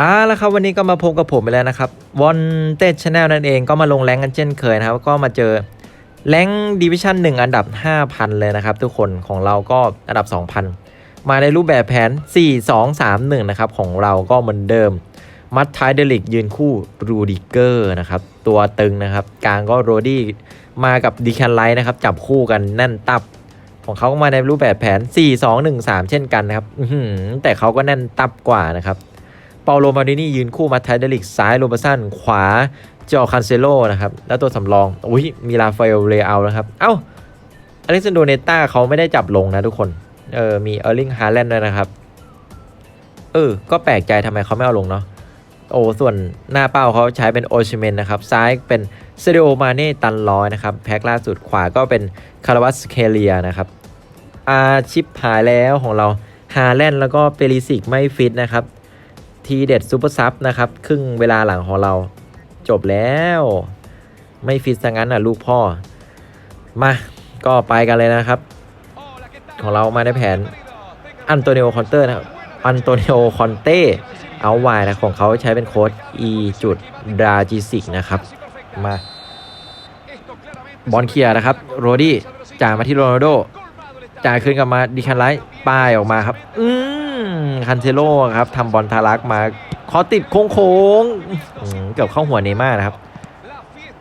อ่าแล้วครับวันนี้ก็มาพบกับผมไปแล้วนะครับวอนเต้ชแนลนั่นเองก็มาลงแรงกันเช่นเคยนะครับ ก็มาเจอแรงดิวิชั่น1 อันดับ 5,000 เลยนะครับ ทุกคนของเราก็อันดับ 2,000 มาในรูปแบบแผน 4 2 3 1 นะครับ ของเราก็เหมือนเดิม มัดท้ายเดลิกยืนคู่รูดิเกอร์นะครับ ตัวตึงนะครับ กลางก็โรดี้มากับดีแคนไลท์นะครับ จับคู่กันแน่นตับ ของเขาก็มาในรูปแบบแผน 4 2 1 3 เช่นกันนะครับแต่เขาก็แน่นตับกว่านะครับเปาโลมาดินี่ยืนคู่มาไทเดลิกซ้ายโรเบร์สันขวาจอคันเซโลนะครับ แล้วตัวสำรองอุ้ยมีราฟาเอลเรอัลนะครับ เอ้าอเล็กซานโดเนต้าเขาไม่ได้จับลงนะทุกคน เออมีเออร์ลิงฮาแลนด์ด้วยนะครับ เออ ก็แปลกใจทำไมเขาไม่เอาลงเนาะโอ้ส่วนหน้าเป้าเขาใช้เป็นโอชิเมนนะครับ ซ้ายเป็นเซเดโอมาเน่ตันร้อยนะครับ แพ็คล่าสุดขวาก็เป็นคาราวัสเคเลียนะครับ อาชิปหายแล้วของเราฮาแลนด์แล้วก็เปริสิกไม่ฟิตนะครับ ทีเด็ดซูเปอร์ซับนะครับ ครึ่งเวลาหลังของเรา จบแล้ว ไม่ฟิตซะงั้นอะลูกพ่อ มาก็ไปกันเลยนะครับ ของเรามาในแผนอันโตนิโอคอนเตอร์นะครับอันโตนิโอคอนเต้เอาไวนะของเขาใช้เป็นโค้ด e จุดดราจิสิกนะครับ มา บอลเคลียร์นะครับ โรดี้จ่ายมาที่โรนัลโด จ่ายคืนกลับมาดิคันไลท์ป้ายออกมาครับ อืมคันเซโลครับทำบอลทะลักมาขอติดโค้งโค้งเกือบเข้าหัวเนย์ม่าร์นะครับ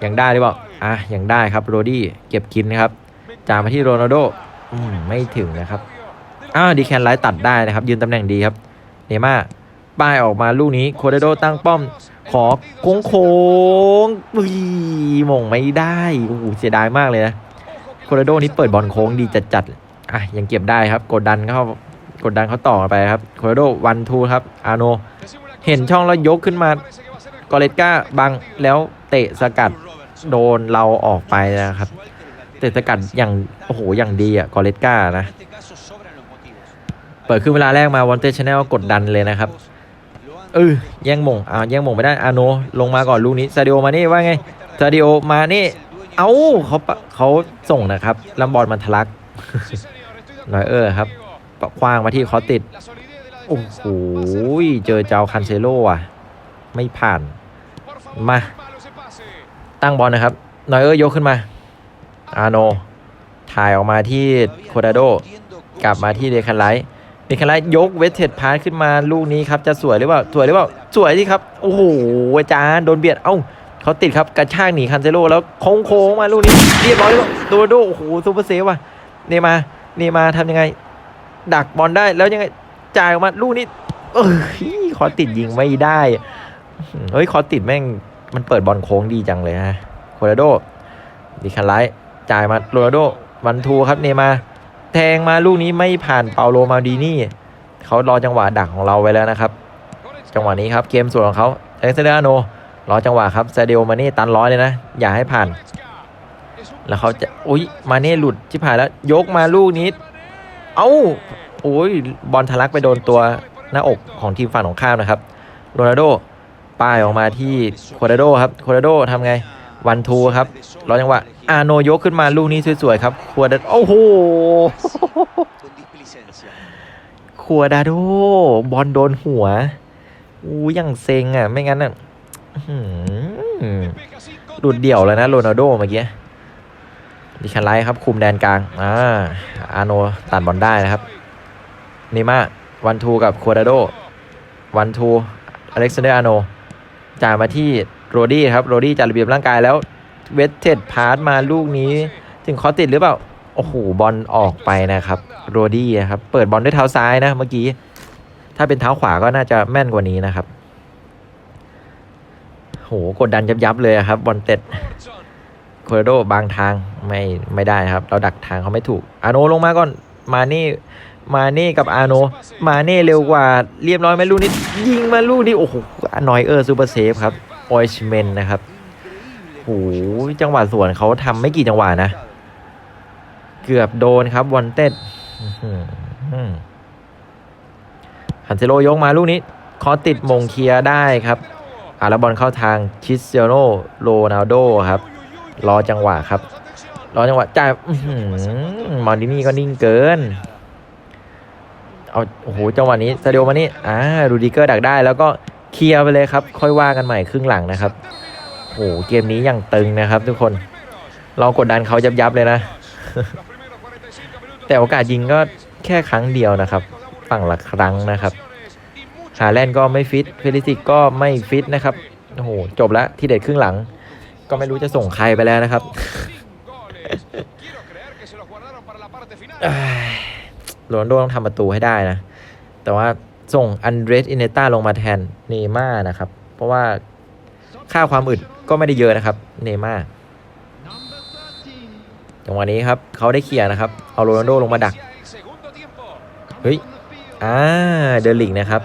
ยังได้หรือเปล่าอะยังได้ครับโรดี้เก็บกินนะครับจ่ายมาที่โรนัลโดอืมไม่ถึงนะครับอ้าวดีแคนไลท์ตัดได้นะครับ ยืนตำแหน่งดีครับ เนย์ม่าร์ป้ายออกมาลูกนี้โคเดโดตั้งป้อม ขอโค้งโค้งๆอุ้ยมงไม่ได้โอ้โหเสียดายมากเลยนะโคเดโดนี่เปิดบอลโค้งดีจัดๆ อะยังเก็บได้ครับ กดดันเขากดดันเขาต่อไปครับโคโรโดวันทูครับอาโน เห็นช่องแล้วยกขึ้นมากอเลตก้าบังแล้วเตะสกัดโดนเราออกไปนะครับ เตะสกัดอย่างโอ้โหอย่างดีอะกอเลตก้านะ เปิดขึ้นเวลาแรกมาวอนเตชแนลกดดันเลยนะครับเออแย่งมงอ่าแย่งมงไม่ได้อาโน ลงมาก่อนลูกนี้ซาดิโอมาเน่ว่าไงซาดิโอมาเน่เอ้าเขาเขาส่งนะครับลำบอลมันทะลัก หน่อยเออร์ครับปะคว้างมาที่เขาติด โอ้โห เจอเจ้าคันเซโลอะ ไม่ผ่าน มา ตั้งบอลนะครับนอยเออร์ยกขึ้นมา อาโน ถ่ายออกมาที่โคดาโด กลับมาที่เดคันไลท์เดคันไลท์ยกเวทเทดพาสขึ้นมาลูกนี้ครับ จะสวยหรือเปล่า สวยหรือเปล่า สวยที่ครับ โอ้โหอาจารย์โดนเบียด เอ้าเขาติดครับ กระชากหนีคันเซโลแล้วโค้งๆมาลูกนี้ เรียบร้อยแล้วโดโดโอ้โหซูเปอร์เซฟว่ะ เนมา นี่มาทำยังไง ดักบอลได้แล้วยังไงจ่ายออกมาลูกนี้เอ้ยคอติดยิงไม่ได้เฮ้ยคอติดแม่งมันเปิดบอลโค้งดีจังเลยฮะโคโรโดดิคันไลจ่ายมาโรนัลโดวันทูครับเนมาแทงมาลูกนี้ไม่ผ่านเปาโลมาดีนี่เขารอจังหวะดักของเราไว้แล้วนะครับ จังหวะนี้ครับเกมส่วนของเขาเอ็กซ์เดโนรอจังหวะครับซาเดโอมาเน่ตันร้อยเลยนะ อย่าให้ผ่าน แล้วเขาจะอุ้ยมาเน่หลุดที่ผ่านแล้ว ยกมาลูกนี้ เอ้าโอ้ยบอลทะลักไปโดนตัวหน้าอกของทีมฝั่งของข้ามนะครับโรนัลโดป้ายออกมาที่โคดาโดครับโคดาโดทำไงวันทูครับรอจังหวะอาโนยกขึ้นมาลูกนี้สวยๆครับโคดาโอ้โหโคดาโดบอลโดนหัวอู้ยังเซ็งอะ ไม่งั้นอะอื้อหือหลุดเดี่ยวแล้วนะโรนัลโดเมื่อกี้ ดิคันไลท์ครับคุมแดนกลางอ่าอาโนตัดบอลได้นะครับเนม่าวันทูกับโคดาโดวันทูอเล็กซานเดอร์อาโนจ่ายมาที่โรดี้ครับโรดี้จัดระเบียบร่างกายแล้วเวทเทดพาสมาลูกนี้ ถึงเขาติดหรือเปล่า โอ้โหบอลออกไปนะครับโรดี้ครับเปิดบอลด้วยเท้าซ้ายนะเมื่อกี้ ถ้าเป็นเท้าขวาก็น่าจะแม่นกว่านี้นะครับโหกดดันยับยับๆเลยครับบอลเต็ด โคโรโดบางทางไม่ไม่ได้ครับ เราดักทางเขาไม่ถูก อาโนลงมาก่อน มาเน่มาเน่กับอาโน มาเน่เร็วกว่าเรียบร้อยไหมลูกนี้ยิงมาลูกนี้โอ้โหนอยเออร์ซูเปอร์เซฟครับออยชเมนนะครับโอ้โหจังหวะสวนเขาทำไม่กี่จังหวะนะ เกือบโดนครับวอนเต็ดฮันเซโลยกมาลูกนี้คอติดมงเคลียได้ครับอาแล้วบอลเข้าทางคิสเตียโนโรนัลโดครับ รอจังหวะครับ รอจังหวะจ่ายอื้อหือมาดินี่ก็นิ่งเกิน เอาโอ้โหจังหวะนี้ซาเดโอมานี่อ่ารูดิเกอร์ดักได้ แล้วก็เคลียร์ไปเลยครับ ค่อยว่ากันใหม่ครึ่งหลังนะครับโอ้โหเกมนี้ยังตึงนะครับ ทุกคน เรากดดันเขายับยับเลยนะ แต่โอกาสยิงก็แค่ครั้งเดียวนะครับ ฝั่งละครั้งนะครับฮาแลนด์ก็ไม่ฟิต เฟลิซิกก็ไม่ฟิตนะครับ โอ้โห จบแล้วที่เด็ดครึ่งหลัง ก็ไม่รู้จะส่งใครไปแล้วนะครับเอ้ยโรนลโดต้องทำประตูให้ได้นะ แต่ว่าส่งอันเดรสอินเนต้าลงมาแทนเนย์ม่านะครับ เพราะว่าค่าความอึดก็ไม่ได้เยอะนะครับเนย์ม่าจังหวะนี้ครับเขาได้เคลียร์นะครับ เอาโรนัลโดลงมาดัก เฮ้ย อ่า เดลิกนะครับ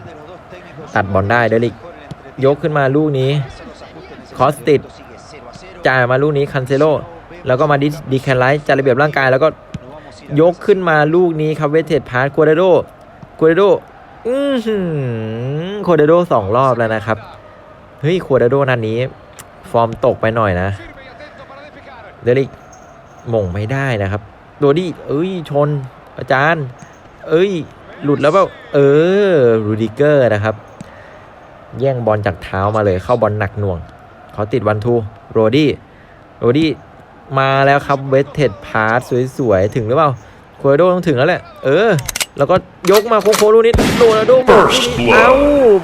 ตัดบอลได้เดลิก ยกขึ้นมาลูกนี้ คอสติด จ่ายมาลูกนี้คันเซโลแล้วก็มาดิดีแคนไลท์จัดระเบียบร่างกาย แล้วก็ยกขึ้นมาลูกนี้ครับเวทเทดพาร์ตกัวเดโดกัวเดโดอืโคเดโดสองรอบแล้วนะครับ เฮ้ยโคเดโดนัดนี้ ฟอร์มตกไปหน่อยนะ เดลิกมงไม่ได้นะครับโดดี้เอ้ยชน อาจารย์ เอ้ย หลุดแล้วเปล่าเออรูดิเกอร์นะครับ แย่งบอลจากเท้ามาเลยเข้าบอลหนักหน่วงเขาติดวันทู โรดี้โรดี้มาแล้วครับเวทเทดพาสสวยๆ ถึงหรือเปล่าโคโดต้องถึงแล้วแหละ เออ แล้วก็ยกมาโค้งๆลูกนี้โรนัลโดบอกลูกนี้เอ้า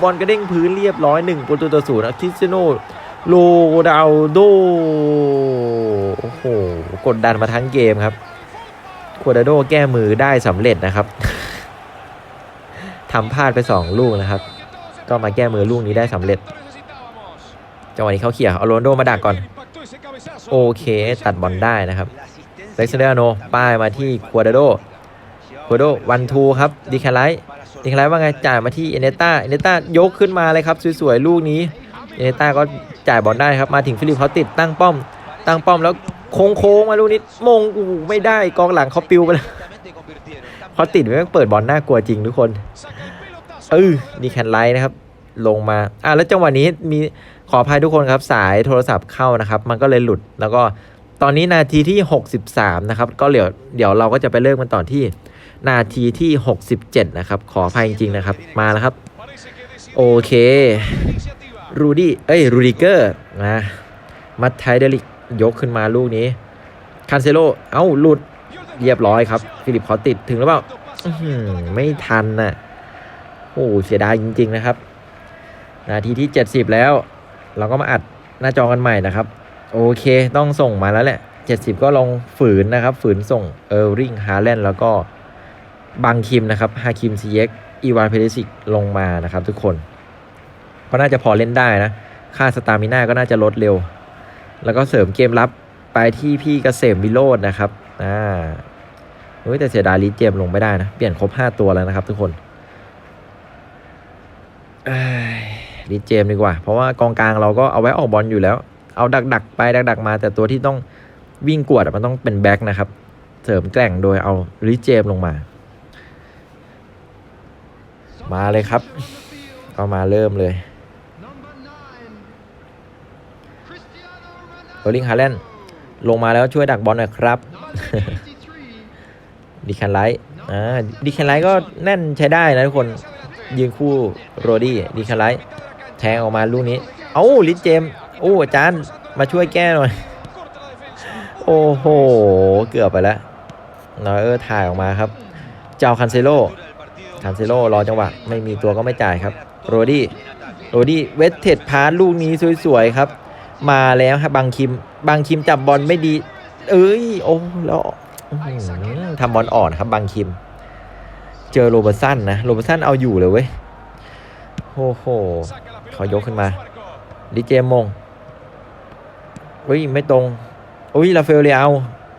บอลกระเด้งพื้นเรียบร้อยหนึ่งประตูต่อศูนย์นะคริสเตียโนโรนัลโดโอ้โหกดดันมาทั้งเกมครับโคดาโดแก้มือได้สำเร็จนะครับทำพลาดไป2ลูกนะครับ ก็มาแก้มือลูกนี้ได้สำเร็จ จังหวะนี้เขาเขี่ยเอาโรนลโดมาดักก่อน โอเค ตัดบอลได้นะครับเล็กซานเดอร์โนป้ายมาที่ควาดาโดควาโดวันทูครับดีแคไลท์ดีแคไลท์ว่าไงจ่ายมาที่เอเนต้าเอเนต้ายกขึ้นมาเลยครับสวยๆลูกนี้เอเนต้าก็จ่ายบอลได้ครับมาถึงฟิลิปเขาติดตั้งป้อม ตั้งป้อมแล้วโค้งๆมาลูกนี้มงอูไม่ได้กองหลังเขาปิวไปแล้วเขาติดไว้เปิดบอลน่ากลัวจริงทุกคนเออดีแคนไลท์นะครับลงมาอะแล้วจังหวะนี้มี ขออภัยทุกคนครับสายโทรศัพท์เข้านะครับ มันก็เลยหลุด แล้วก็ตอนนี้นาทีที่ 63 นะครับ ก็เดี๋ยวเดี๋ยวเราก็จะไปเริ่มกันต่อที่ นาทีที่ 67 นะครับ ขออภัยจริงๆนะครับ มาแล้วครับ โอเค รูดี้ เอ้ย รูดิเกอร์ นะ มัตไทเดลิก ยกขึ้นมาลูกนี้คันเซโล เอ้า หลุด เรียบร้อยครับ ฟิลิปขาติดถึงหรือเปล่าไม่ทันน่ะ โอ้ เสียดายจริง ๆ นะครับ นาทีที่ 70 แล้ว เราก็มาอัดหน้าจอกันใหม่นะครับ โอเคต้องส่งมาแล้วแหละ 70 ก็ลองฝืนนะครับ ฝืนส่งเออร์ริงฮาแลนด์แล้วก็บังคิมนะครับฮาคิมซีเย็กอีวานเพลิสิกลงมานะครับทุกคน ก็น่าจะพอเล่นได้นะ ค่าสตามิน่าก็น่าจะลดเร็ว แล้วก็เสริมเกมรับไปที่พี่กเกษมวิโรจน์นะครับอ่าเฮ้ยแต่เสียดายลีดเจมลงไม่ได้นะ เปลี่ยนครบ 5 ตัวแล้วนะครับทุกคนอ ดเจมส์ดีกว่า เพราะว่ากองกลางเราก็เอาไว้ออกบอลอยู่แล้ว เอาดักดักๆไปดักดัก ๆ มา แต่ตัวที่ต้องวิ่งกวดมันต้องเป็นแบ็คนะครับ เสริมแกร่งโดยเอาลีดเจมส์ลงมา มาเลยครับก็มาเริ่มเลยโรลิงฮาแลนด์ลงมาแล้วช่วยดักบอลหน่อยครับดีแคนไลท์อ่าดีแคนไลท์ก็แน่นใช้ได้นะทุกคนยืนคู่โรดี้ดีแคนไลท์ แทงออกมาลูกนี้ เอ้าลิเจมส์โอ้อาจารย์มาช่วยแก้หน่อย โอ้โห เกือบไปแล้วนอยเออร์ถ่ายออกมาครับ เจ้าคันเซโลคันเซโลรอจังหวะ ไม่มีตัวก็ไม่จ่ายครับ โรดี้ โรดี้เวทเทดพาสลูกนี้สวยๆครับ มาแล้วครับบางคิม บางคิมจับบอลไม่ดี เอ้ย โอ้แล้วทำบอลอ่อนครับบางคิม เจอโรเบอร์สันนะ โรเบอร์สันเอาอยู่เลยเว้ย โอ้โห เขายกขึ้นมาดิเจมงเฮ้ยไม่ตรงอุ้ยลาเฟลเลียว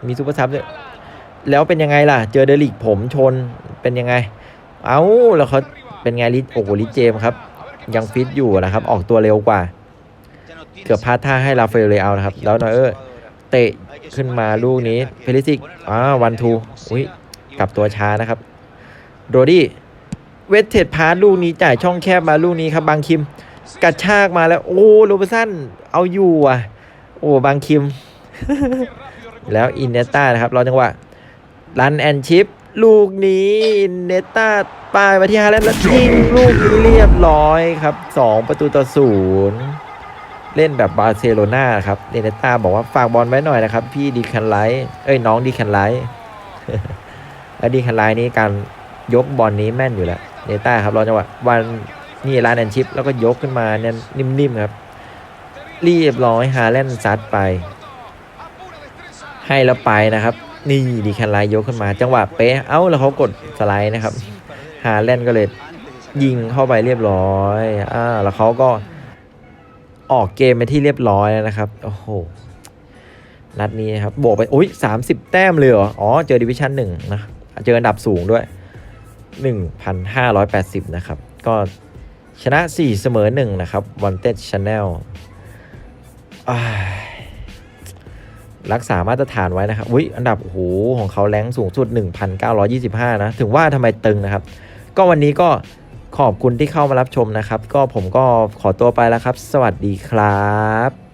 มีซูเปอร์ซับด้วยแล้วเป็นยังไงล่ะ เจอเดลิกผมชนเป็นยังไง เอ้าแล้วเขาเป็นไงลิโอ้โหลิเจมครับ ยังฟิตอยู่นะครับ ออกตัวเร็วกว่า เกือบพลาดท่าให้ราฟาเอลเลอานะครับ แล้วนอยเออร์เตะขึ้นมาลูกนี้เพลิสิกอ่าวันทูอุ้ยกลับตัวช้านะครับโรดี้เวทเทดพาสลูกนี้จ่ายช่องแคบมาลูกนี้ครับบางคิม กระชากมาแล้ว โอ้โรเบสันเอาอยู่อะ โอ้บางคิม แล้วอินเนต้านะครับรอจังหวะรันแอนชิปลูกนี้เนต้าปายมาที่ฮาแลนด์แล้วยิงลูกนี้เรียบร้อยครับ 2 ประตูต่อศูนย์เล่นแบบบาร์เซโลนาครับเนต้าบอกว่าฝากบอลไว้หน่อยนะครับ พี่ดีคันไลท์เอ้ยน้องดีคันไลท์แล้วดีคันไลท์นี้การยกบอลนี้แม่นอยู่แล้วเนต้าครับรอจังหวะวัน นี่ร้านแอนชิปแล้วก็ยกขึ้นมาเนี่ยนิ่มๆครับ เรียบร้อยฮาแลนด์ซัดไป ให้แล้วไปนะครับ นี่ดีแคนไลยกขึ้นมา จังหวะเป๊ะเอ้าแล้วเขากดสไลด์นะครับฮาแลนด์ก็เลยยิงเข้าไปเรียบร้อยอ่าแล้วเขาก็ออกเกมไปที่เรียบร้อยแล้วนะครับ โอ้โห นัดนี้นะครับ บวกไปอุ้ยสามสิบแต้มเลยเหรอ อ๋อ เจอดิวิชั่นหนึ่งนะ เจออันดับสูงด้วย1,580นะครับ ก็ ชนะ 4 เสมอ 1 นะครับ Wanted Channel รักษามาตรฐานไว้นะครับอุ้ยอันดับโอ้โหของเขาแรงสูงสุด 1,925 นะ ถึงว่าทำไมตึงนะครับ ก็วันนี้ก็ขอบคุณที่เข้ามารับชมนะครับ ก็ผมก็ขอตัวไปแล้วครับ สวัสดีครับ